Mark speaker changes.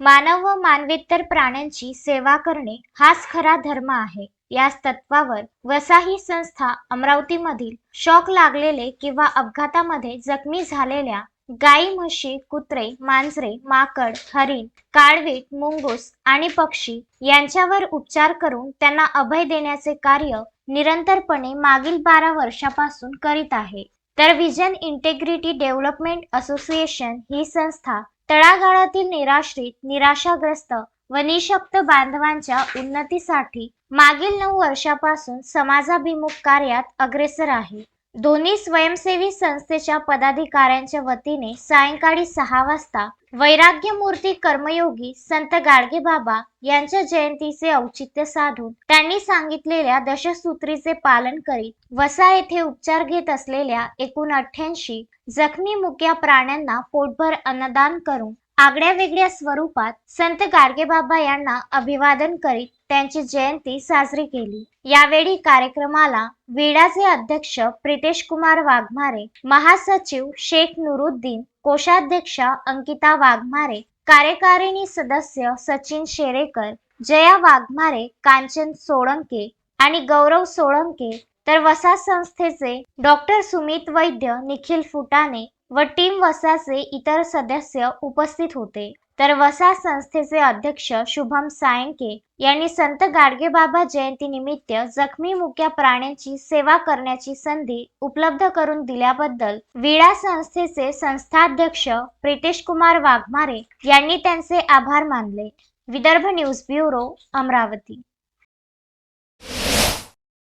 Speaker 1: मानव व मानवेतर प्राण्यांची सेवा करणे हाच खरा धर्म आहे. याच तत्वावर वसा ही संस्था अमरावतीमधील शॉक लागलेले किंवा अपघातामध्ये जखमी झालेल्या गाई म्हशी कुत्रे मांजरे माकड हरिण काळवीट मुंगूस आणि पक्षी यांच्यावर उपचार करून त्यांना अभय देण्याचे कार्य निरंतरपणे मागील बारा वर्षापासून करीत आहे. तर विजन इंटेग्रिटी डेव्हलपमेंट असोसिएशन ही संस्था तळागाळातील निराश्रित निराशाग्रस्त व निशक्त बांधवांच्या उन्नतीसाठी मागील नऊ वर्षापासून समाजाभिमुख कार्यात अग्रेसर आहे. दोन्ही स्वयंसेवी संस्थेच्या पदाधिकाऱ्यांच्या वतीने सायंकाळी सहा वाजता वैराग्यमूर्ती कर्मयोगी संत गाडगे बाबा यांच्या जयंतीचे औचित्य साधून त्यांनी सांगितलेल्या दशसूत्रीचे पालन करीत वसा येथे उपचार घेत असलेल्या एकूण अठ्ठ्याऐंशी जखमी मुक्या प्राण्यांना पोटभर अन्नदान करून आगळ्या वेगळ्या स्वरूपात संत गाडगेबाबा यांना अभिवादन करीत त्यांची जयंती साजरी केली. यावेळी कार्यक्रमाला विडाचे अध्यक्ष प्रितेश कुमार वाघमारे महासचिव शेख नुरुद्दीन कोषाध्यक्षा अंकिता वाघमारे कार्यकारिणी सदस्य सचिन शेरेकर जया वाघमारे कांचन सोळंके आणि गौरव सोळंके तर वसा संस्थेचे डॉक्टर सुमित वैद्य निखिल फुटाणे व टीम वसाचे इतर सदस्य उपस्थित होते. तर वसा संस्थेचे अध्यक्ष शुभम सायंके यांनी संत गाडगेबाबा जयंतीनिमित्त जखमी मुक्या प्राण्यांची सेवा करण्याची संधी उपलब्ध करून दिल्याबद्दल विळा संस्थेचे संस्थाध्यक्ष प्रितेश कुमार वाघमारे यांनी त्यांचे आभार मानले. Vidarbha news bureau Amravati.